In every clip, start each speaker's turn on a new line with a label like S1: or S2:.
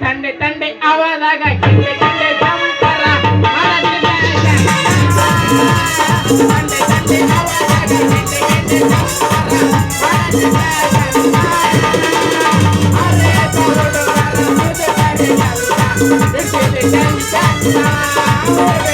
S1: ತಂಡೆ ತಂಡೆ
S2: ಆವಾದಾಗ ಕಿಂಡೆ Tá,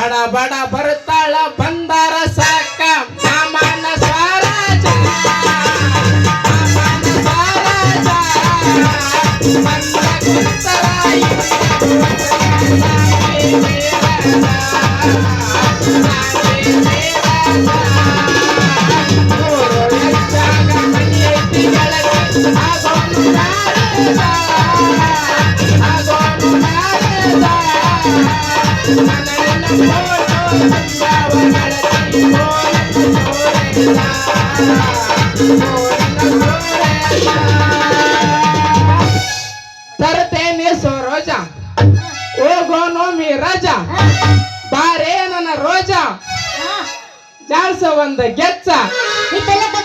S2: பட பட பருத்தாள பந்தார சாக்க சாமான சாராஜா சாமான சாராஜா பந்தர குத்தராய். ಮೀ ರಜ ಬಾರೇ ನನ್ನ ರೋಜ. ಜಾಡ್ಸ ಒಂದ ಗೆಚ್ಚ
S3: ಹಿತಲಕ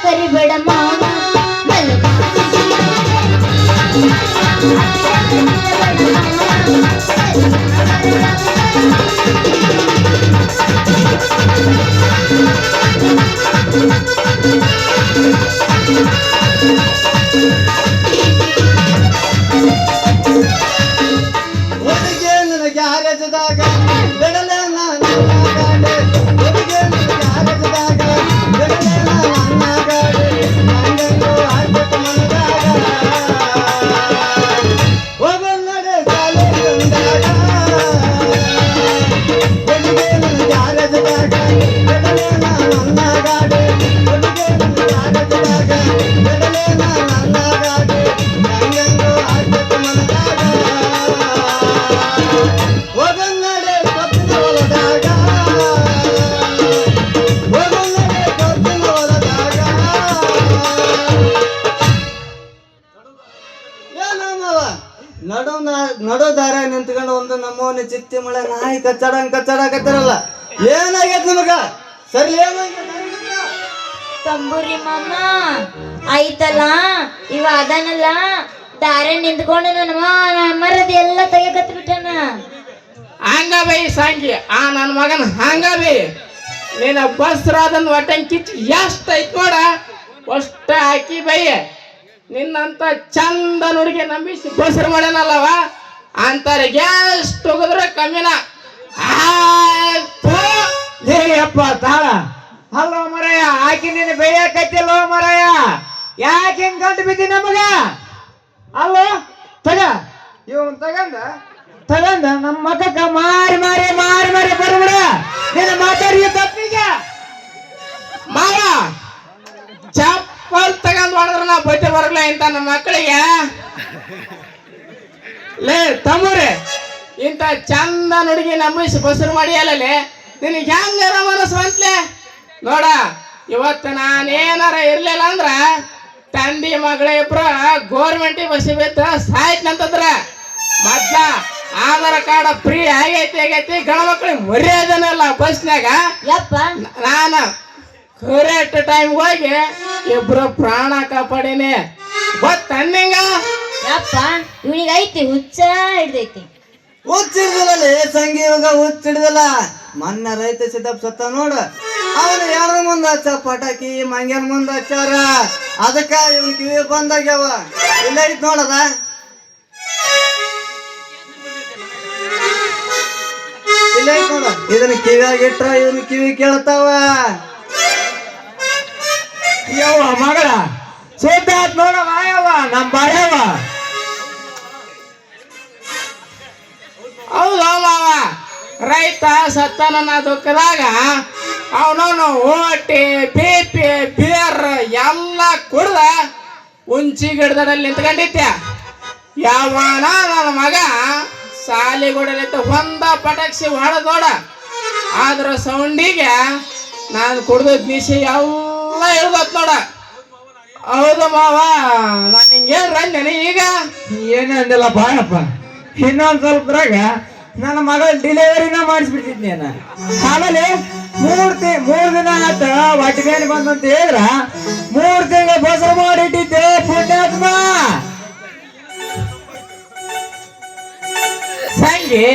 S1: ನಡು ನಡು ನಿಂತ್ಕೊಂಡು ಒಂದು ನಮ್ಮವನ ಚಿತ್ತಿ ಮಳೆ ನಾಯಿ ಕಚ್ಚಡಂಗ್ ಕಚ್ಚಡಕತ್ತಿರಲ್ಲ ಏನಾಗೈತ್ ನಿಮಗ? ಸರಿ, ಏನಾಗೈತ್?
S3: ತಂಬೂರಿ ಮಾಮ, ಆಯ್ತಲ್ಲ? ಇವ ಅದನಲ್ಲ. ದಾರೆ ನಿಂತ್ಕೊಂಡು ನನ್ನ ಮರದಿ ಎಲ್ಲ ತೆಗೆಕತ್ ಬಿಟ್ಟನ
S2: ಹಂಗ ಬೈ ಸಾಂಗಿ, ಆ ನನ್ನ ಮಗನ ಹಂಗ ಬೈ. ನಿನ್ನ ಬಸ್ರಾದನ್ ಒಟ್ಟೆ ಕಿಚ್ ಎಷ್ಟ್ ಐತ್ ನೋಡ. ಅಷ್ಟ ಹಾಕಿ ಬೈ. ನಿನ್ನಂತ ಚಂದ ನುಡುಗೆ ನಂಬಿಸಿ ಬಸ್ರ ಮಾಡ್ಯಾನಲ್ಲವ. ಅಂತಾರೆ, ಗ್ಯಾಸ್ ತೊಗದ್ರೆ ಕಮ್ಮಿನ.
S4: ಅಪ್ಪ ತಾಳ. ಹಲೋ ಮರಯ್ಯ, ಆಕಿ ನೀನು ಬೇಯಕತ್ತಿಲ್ಲೋ ಮರಯ್ಯ. ಯಾಕೆ ಹಿಂಗ್ ಕಂಡು ಬಿದ್ದಿ ನಮಗ? ಅಲ್ಲೋ, ತಗ. ಇವನ್ ತಗಂದ ತಗಂದ ನಮ್ಮ ಮಗಕ್ಕ ಮಾರಿ ಮಾರಿ ಮಾರಿ ಮಾರಿ ಬರ್ಬಿಡ ನಿನ್ನ ಮಾತಾಡಿ ತಪ್ಪಿಗೆ.
S2: ಮಾವ, ಚಪ್ಪಲ್ ತಗೊಂಡ್ ಮಾಡಿದ್ರಲ್ಲ ಬಟ್ಟೆ ಬರಲ್ಲ ಇಂತ ನಮ್ಮ ಮಕ್ಕಳಿಗೆ? ಲೇ, ತಮ್ಮರೇ, ಇಂತ ಚಂದ ನುಡುಗಿ ನಂಬಿಸಿ ಬಸರು ಮಾಡಿಯಲ್ಲೇ ನಿನಗೆ ಹೆಂಗ ಮನಸ್ಸು ಬಂತ್ಲೆ ನೋಡ, ಇವತ್ತು ನಾನೇನಾರ ಇರ್ಲಿಲ್ಲ ಅಂದ್ರ ತಂದಿ ಮಗಳ ಇಬ್ರು ಗೋರ್ಮೆಂಟಿಗೆ ಬಸ್ ಬಿತ್ತ ಸಾಯ್ತಂತಂದ್ರ ಮೊದ್ಲ. ಆಧಾರ್ ಕಾರ್ಡ್ ಫ್ರೀ ಆಗೈತಿ ಆಗೈತಿ. ಗಣ ಮಕ್ಳಿಗೆ ಮರ್ಯಾದನಲ್ಲ ಬಸ್ನ್ಯಾಗ.
S3: ಯಪ್ಪ.
S2: ನಾನು ಕರೆಕ್ಟ್ ಟೈಮ್ ಹೋಗಿ ಇಬ್ರು ಪ್ರಾಣ ಕಾಪಾಡಿನಿ. ಗೊತ್ತನ್ನಿಂಗ
S3: ಯಪ್ಪ ಇವನಿಗೆ ಐತಿ ಹುಚ್ಚ ಹಿಡ್ದೈತಿ.
S1: ಹುಚ್ಚಿಡ್ದಲ್ಲ ಸಂಗಿ ಇವಾಗ ಹುಚ್ಚಿಡ್ದಲ್ಲ ಮೊನ್ನೆ ರೈತ ಸಿದ್ದಪ್ಪ ಸತ್ತ ನೋಡು. ಅವನು ಯಾರ ಮುಂದೆ ಹಚ್ಚ? ಪಟಾಕಿ ಮಂಗ್ಯನ ಮುಂದೆ ಹಚ್ಚಾರ. ಅದಕ್ಕ ಇವನ್ ಕಿವಿ ಬಂದಾಗ್ಯಾವ. ಇಲ್ಲ ಐತ್ ನೋಡದ? ಇದನ್ನ ಕಿವಿಯಾಗ ಇಟ್ರ ಇವನು ಕಿವಿ ಕೇಳ್ತಾವ.
S4: ಯವ್ವ ಮಗಳ ಸುದ್ದ ಆತ್ ನೋಡವ ಯವ್ವ, ನಮ್ ಬಾಯವ್ವ.
S2: ಹೌದಾವ ರೈತ ಸತ್ತನ ದುಃಖದಾಗ ಅವನವನು ಓಟಿ ಪೀಪಿ ಬಿಯರ್ ಎಲ್ಲ ಕುಡ್ದ ಉಂಚಿ ಗಿಡದಲ್ಲಿ ನಿಂತ್ಕೊಂಡಿದ್ದೆ. ಯಾವನ ನನ್ನ ಮಗ ಸಾಲಿಗುಡಲಿತ್ತು ಹೊಂದ ಪಟಾಕ್ಷಿ ಹೊಡೆದೋಡ. ಆದ್ರ ಸೌಂಡಿಗೆ ನಾನು ಕುಡ್ದದ್ ನಿಶಿ ಎಲ್ಲ ಹೇಳ್ಬೇಕು ನೋಡ. ಹೌದು ಮಾವ, ನಾನು ಹಿಂಗೇನ್ ರಂಜನೆ ಈಗ?
S4: ಏನು ಅಂದಿಲ್ಲ ಬಾಯಪ್ಪ. ಇನ್ನೊಂದ್ ಸ್ವಲ್ಪದ್ರಾಗ ನನ್ನ ಮಗಳ ಡಿಲಿವರಿನ ನಾನು ಆಮೇಲೆ ಮೂರ್ ತಿ, ಮೂರ್ ದಿನ ಆತ ಹೊಟ್ಟಿಗೆ ಬಂದಂತ ಹೇಳಿದ್ರ ಮೂರು ತಿಂಗಳ ಬಸರ ಮಾಡಿಟ್ಟಿದ್ದೆ ಪುಣ್ಯಾತ್ಮ.
S2: ಸಂಗಿ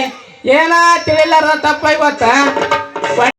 S2: ಏನ ತಿಳಿಲಾರ ತಪ್ಪ ಇವತ್ತ?